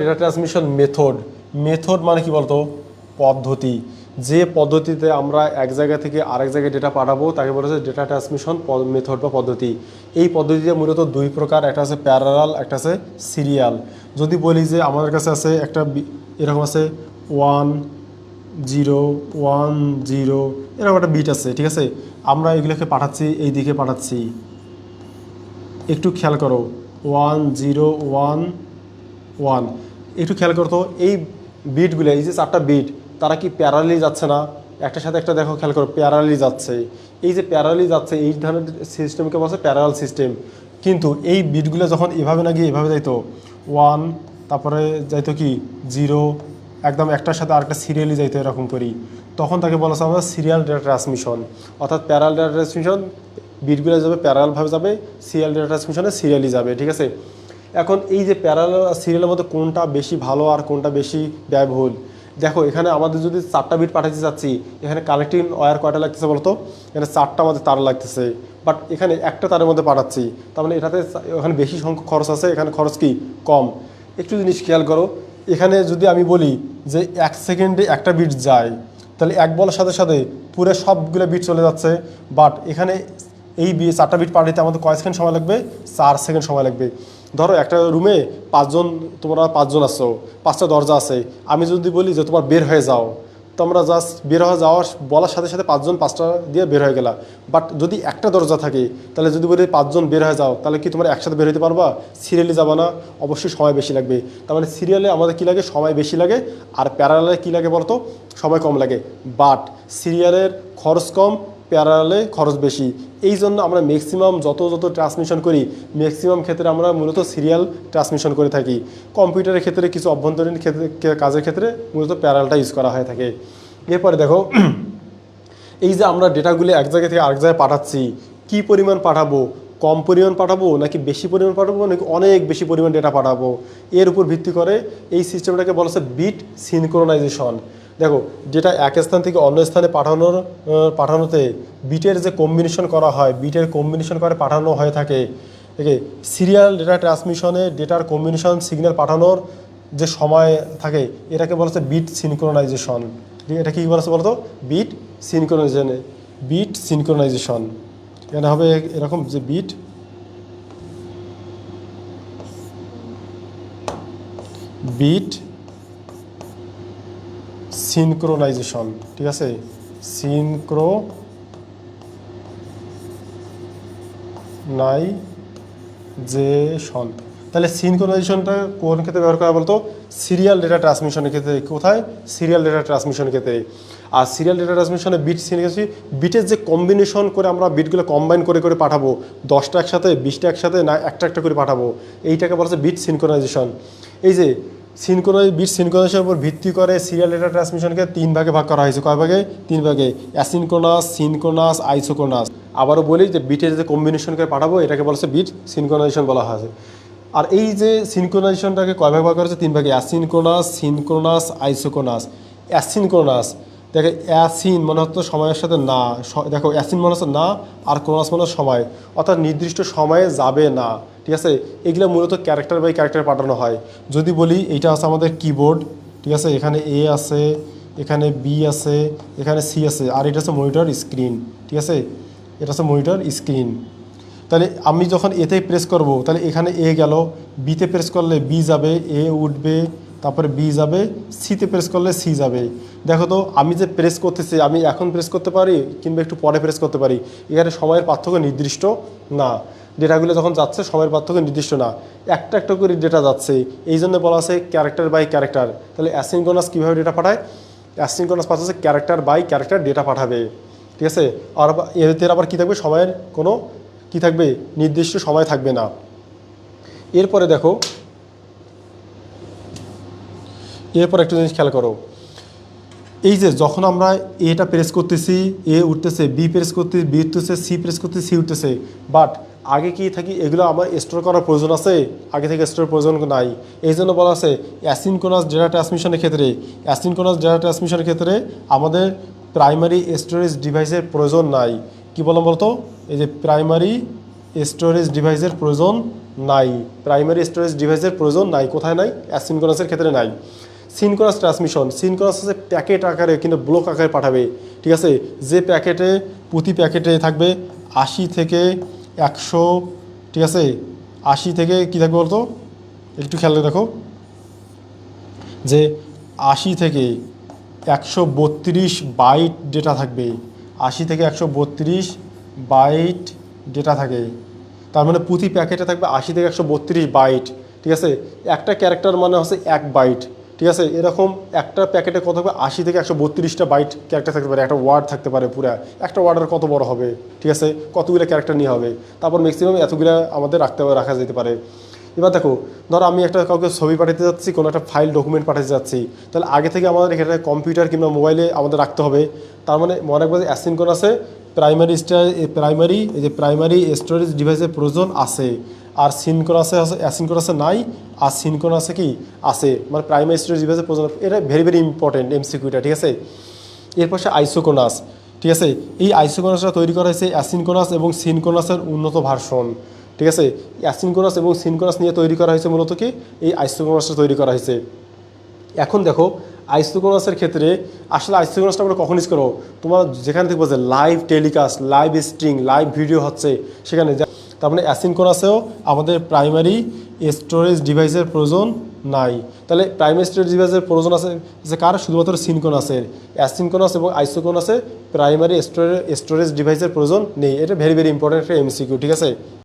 Data transmission method method মানে কি বলতো? পদ্ধতি। যে পদ্ধতিতে আমরা এক জায়গা থেকে আরেক জায়গায় ডেটা পাঠাবো, তাকে বলা হচ্ছে ডেটা ট্রান্সমিশন মেথড বা পদ্ধতি। এই পদ্ধতিতে মূলত দুই প্রকার, একটা আছে প্যারালাল একটা আছে সিরিয়াল যদি বলি যে আমাদের কাছে আছে একটা এরকম আছে ওয়ান জিরো ওয়ান জিরো এরকম একটা বিট আছে, ঠিক আছে? আমরা এগুলোকে পাঠাচ্ছি, এই দিকে পাঠাচ্ছি। একটু খেয়াল করো। One zero one one. একটু খেয়াল করতো এই বিটগুলো এই যে চারটা বিট তারা কি প্যারালি যাচ্ছে না? একটার সাথে একটা দেখো, খেয়াল করো প্যারালি যাচ্ছে। এই যে প্যারালি যাচ্ছে, এই ধরনের সিস্টেমকে বলছে প্যারাল সিস্টেম কিন্তু এই বিটগুলো যখন এভাবে না গিয়ে এভাবে যাইতো ওয়ান তারপরে যাইতো কি? জিরো একদম একটার সাথে আরেকটা সিরিয়ালি যাইতো এরকম করি তখন তাকে বলা হচ্ছে আমরা সিরিয়াল ডেটা ট্রান্সমিশন অর্থাৎ প্যারাল ডেটা ট্রান্সমিশন বিটগুলো যাবে প্যারালভাবে যাবে সিরিয়াল ডেটা ট্রান্সমিশনে সিরিয়ালি যাবে, ঠিক আছে? এখন এই যে প্যারাল আর সিরিয়ালের মধ্যে কোনটা বেশি ভালো আর কোনটা বেশি ব্যয়বহুল? দেখো, এখানে আমাদের যদি চারটা বিট পাঠাতে চাচ্ছি, এখানে কানেক্টিং ওয়ার কয়টা লাগতেছে বলতো? এখানে চারটা আমাদের তার লাগতেছে। বাট এখানে একটা তারের মধ্যে পাঠাচ্ছি, তার মানে এটাতে এখানে বেশি সংখ্যক খরচ আছে, এখানে খরচ কি? কম। একটু জিনিস খেয়াল করো, এখানে যদি আমি বলি যে এক সেকেন্ডে একটা বিট যায়, তাহলে এক বলার সাথে সাথে পুরো সবগুলো বিট চলে যাচ্ছে। বাট এখানে এই চারটা বিট পাঠাতে আমাদের কয় সেকেন্ড সময় লাগবে? চার সেকেন্ড সময় লাগবে। ধরো একটা রুমে পাঁচজন, তোমরা পাঁচজন আছো, পাঁচটা দরজা আছে, আমি যদি বলি যে তোমার বের হয়ে যাও, তোমরা জাস্ট বের হয়ে যাওয়ার বলার সাথে সাথে পাঁচজন পাঁচটা দিয়ে বের হয়ে গেলা। বাট যদি একটা দরজা থাকে, তাহলে যদি বলি পাঁচজন বের হয়ে যাও, তাহলে কি তোমরা একসাথে বের হতে পারবা? সিরিয়ালে যাবা না, অবশ্যই সময় বেশি লাগবে। তার মানে সিরিয়ালে আমাদের কী লাগে? সময় বেশি লাগে। আর প্যারালে কী লাগে বলতো? সময় কম লাগে। বাট সিরিয়ালের খরচ কম প্যারালে খরচ বেশি। এই জন্য আমরা ম্যাক্সিমাম যত যত ট্রান্সমিশন করি ম্যাক্সিমাম ক্ষেত্রে আমরা মূলত সিরিয়াল ট্রান্সমিশন করে থাকি। কম্পিউটারের ক্ষেত্রে কিছু অভ্যন্তরীণ ক্ষেত্রে কাজের ক্ষেত্রে মূলত প্যারালটা ইউজ করা হয়ে থাকে। এরপরে দেখো, এই যে আমরা ডেটাগুলি এক জায়গা থেকে আরেক জায়গায় পাঠাচ্ছি, কি পরিমাণ পাঠাবো? কম পরিমাণ পাঠাবো নাকি বেশি পরিমাণ পাঠাবো নাকি অনেক বেশি পরিমাণ ডেটা পাঠাবো? এর উপর ভিত্তি করে এই সিস্টেমটাকে বলা হচ্ছে বিট সিনক্রোনাইজেশন দেখো, যেটা এক স্থান থেকে অন্য স্থানে পাঠানোর পাঠানোতে বিটের যে কম্বিনেশন করা হয়, বিটের কম্বিনেশন করে পাঠানো হয়ে থাকে। ঠিক সিরিয়াল ডেটা ট্রান্সমিশনে ডেটার কম্বিনেশন সিগন্যাল পাঠানোর যে সময় থাকে, এটাকে বলা হচ্ছে বিট সিনক্রোনাইজেশন এটা কি বলা হচ্ছে বলতো? বিট সিনক্রোনাইজেশনে বিট সিনক্রোনাইজেশন এখানে হবে এরকম যে বিট বিট সিনক্রোনাইজেশন ঠিক আছে? সিনক্রো নাইজেশন তাহলে সিনক্রোনাইজেশনটা কোন ক্ষেত্রে ব্যবহার করা বলতো? সিরিয়াল ডেটা ট্রান্সমিশনের ক্ষেত্রে কোথায়? সিরিয়াল ডেটা ট্রান্সমিশনের ক্ষেত্রে। আর সিরিয়াল ডেটা ট্রান্সমিশনে বিট সিনক্রেসি বিটের যে কম্বিনেশন করে আমরা বিটগুলো কম্বাইন করে করে পাঠাবো, দশটা একসাথে, বিশটা একসাথে না একটা একটা করে পাঠাবো, এইটাকে বলা হচ্ছে বিট সিনক্রোনাইজেশন এই যে সিনক্রোনাইজ বিট সিনক্রোনাইজেশনের উপর ভিত্তি করে সিরিয়াল ডেটা ট্রান্সমিশনকে তিন ভাগে ভাগ করা হয়েছে। কয় ভাগে? তিন ভাগে। অ্যাসিনক্রোনাস সিনক্রোনাস আইসোক্রোনাস আবারও বলি যে বিটের যে কম্বিনেশন করে পাঠাবো, এটাকে বলা হচ্ছে বিট সিনক্রোনাইজেশন বলা হয় আর এই যে সিনক্রোনাইজেশনটাকে কয় ভাগ ভাগ করা হচ্ছে তিন ভাগে। অ্যাসিনক্রোনাস সিনক্রোনাস আইসোক্রোনাস অ্যাসিনক্রোনাস দেখো অ্যাসিন মনে হচ্ছে সময়ের সাথে না দেখো অ্যাসিন মনে হচ্ছে না, আর ক্রোনাস মানে সময়। অর্থাৎ নির্দিষ্ট সময়ে যাবে না, ঠিক আছে? এগুলো মূলত ক্যারেক্টার বাই ক্যারেক্টার পাঠানো হয়। যদি বলি এইটা আছে আমাদের কিবোর্ড ঠিক আছে? এখানে এ আছে, এখানে বি আছে, এখানে সি আছে, আর এটা আছে মনিটর স্ক্রিন ঠিক আছে? এটা হচ্ছে মনিটর স্ক্রিন তাহলে আমি যখন এতে প্রেস করব, তাহলে এখানে এ গেল বিতে প্রেস করলে বি যাবে এ উঠবে তারপরে বি যাবে সিতে প্রেস করলে সি যাবে। দেখো তো, আমি যে প্রেস করতেছি, আমি এখন প্রেস করতে পারি কিংবা একটু পরে প্রেস করতে পারি, এখানে সময়ের পার্থক্য নির্দিষ্ট না। ডেটাগুলো যখন যাচ্ছে, সময়ের পার্থক্য নির্দিষ্ট না। একটা একটা করে ডেটা যাচ্ছে, এই জন্য বলা আছে ক্যারেক্টার বাই ক্যারেক্টার তাহলে অ্যাসিনকোনাস কীভাবে ডেটা পাঠায়? অ্যাসিনকোনাস পাঠাচ্ছে ক্যারেক্টার বাই ক্যারেক্টার ডেটা পাঠাবে। ঠিক আছে? আর এতে আবার কী থাকবে? সময়ের কোনো কি থাকবে? নির্দিষ্ট সময় থাকবে না। এরপরে দেখো এরপর একটা জিনিস খেয়াল করো। এই যে যখন আমরা এটা প্রেস করতেছি এ উঠতেছে বি প্রেস করতে বি উঠতেছে সি প্রেস করতে সি উঠতেছে বাট আগে কি থাকি, এগুলো আমার স্টোর করার প্রয়োজন আছে? আগে থেকে স্টোর প্রয়োজন নাই। এই জন্য বলা আছে অ্যাসিনকোনাস ডেটা ট্রান্সমিশনের ক্ষেত্রে অ্যাসিনকোনাস ডেটা ট্রান্সমিশনের ক্ষেত্রে আমাদের প্রাইমারি স্টোরেজ ডিভাইসের প্রয়োজন নাই। কি বললাম বলতো? এই যে প্রাইমারি স্টোরেজ ডিভাইসের প্রয়োজন নাই। প্রাইমারি স্টোরেজ ডিভাইসের প্রয়োজন নাই। কোথায় নাই? অ্যাসিনকোনাসের ক্ষেত্রে নাই। সিনকোনাস ট্রান্সমিশন সিনকোনাস হচ্ছে প্যাকেট আকারে কিন্তু ব্লক আকারে পাঠাবে, ঠিক আছে? যে প্যাকেটে, প্রতি প্যাকেটে থাকবে আশি থেকে একশো, ঠিক আছে? আশি থেকে কী থাকবে বলতো? একটু খেয়াল করে দেখো। যে আশি থেকে একশো বত্রিশ বাইট ডেটা থাকবে। আশি থেকে একশো বত্রিশ বাইট ডেটা থাকে। তার মানে প্রতি প্যাকেটে থাকবে আশি থেকে একশো বত্রিশ বাইট, ঠিক আছে? একটা ক্যারেক্টার মানে হচ্ছে এক বাইট। ঠিক আছে? এরকম একটা প্যাকেটে কত হবে? আশি থেকে একশো বত্রিশটা বাইট ক্যারেক্টার থাকতে পারে। একটা ওয়ার্ড থাকতে পারে পুরা। একটা ওয়ার্ডের কত বড় হবে? ঠিক আছে? কতগুলো ক্যারেক্টার নিয়ে হবে? তারপর ম্যাক্সিমাম এতগুলো আমাদের রাখতে রাখা যেতে পারে। এবার দেখো, ধরো আমি একটা কাউকে ছবি পাঠাতে যাচ্ছি, কোনো একটা ফাইল ডকুমেন্ট পাঠাতে যাচ্ছি। তাহলে আগে থেকে আমাদের এখানে কম্পিউটার কিংবা মোবাইলে আমাদের রাখতে হবে। তার মানে মনে রাখব যে অ্যাসিনকোন আছে প্রাইমারি প্রাইমারি এই যে প্রাইমারি স্টোরেজ ডিভাইসের প্রয়োজন আছে। আর সিনকোনাসে আছে অ্যাসিনকোনাসে নাই, আর সিনকোনাসে কি আছে? মানে প্রাইমারি স্টোরেজ ডিভাইসের প্রয়োজন এটা ভেরি ভেরি ইম্পর্টেন্ট এমসিকিউটা ঠিক আছে? এরপর সে আইসোকোনাস ঠিক আছে? এই আইসোকোনাসটা তৈরি করা হয়েছে অ্যাসিনকোনাস এবং সিনকোনাসের উন্নত ভার্সন ঠিক আছে? অ্যাসিনকোনাস এবং সিনকোনাস নিয়ে তৈরি করা হয়েছে মূলত কি? এই আইসোকোনাসটা তৈরি করা হয়েছে। এখন দেখো আইসোকোনাসের ক্ষেত্রে আসলে আইসোকোনাসটা আমরা কখন ইউজ করো তোমার যেখানে থেকে বলছে live telecast live streaming live video হচ্ছে সেখানে। যা- তার মানে অ্যাসিনকোনাসেও আমাদের প্রাইমারি স্টোরেজ ডিভাইসের প্রয়োজন নাই। তাহলে প্রাইমারি স্টোরেজ ডিভাইসের প্রয়োজন আছে যে কার? শুধুমাত্র সিনকোনাসের অ্যাসিনকোনাস এবং আইসোকোনাসে প্রাইমারি স্টোরেজ স্টোরেজ ডিভাইসের প্রয়োজন নেই। এটা ভেরি ভেরি ইম্পর্ট্যান্ট একটা এমসিকিউ ঠিক আছে?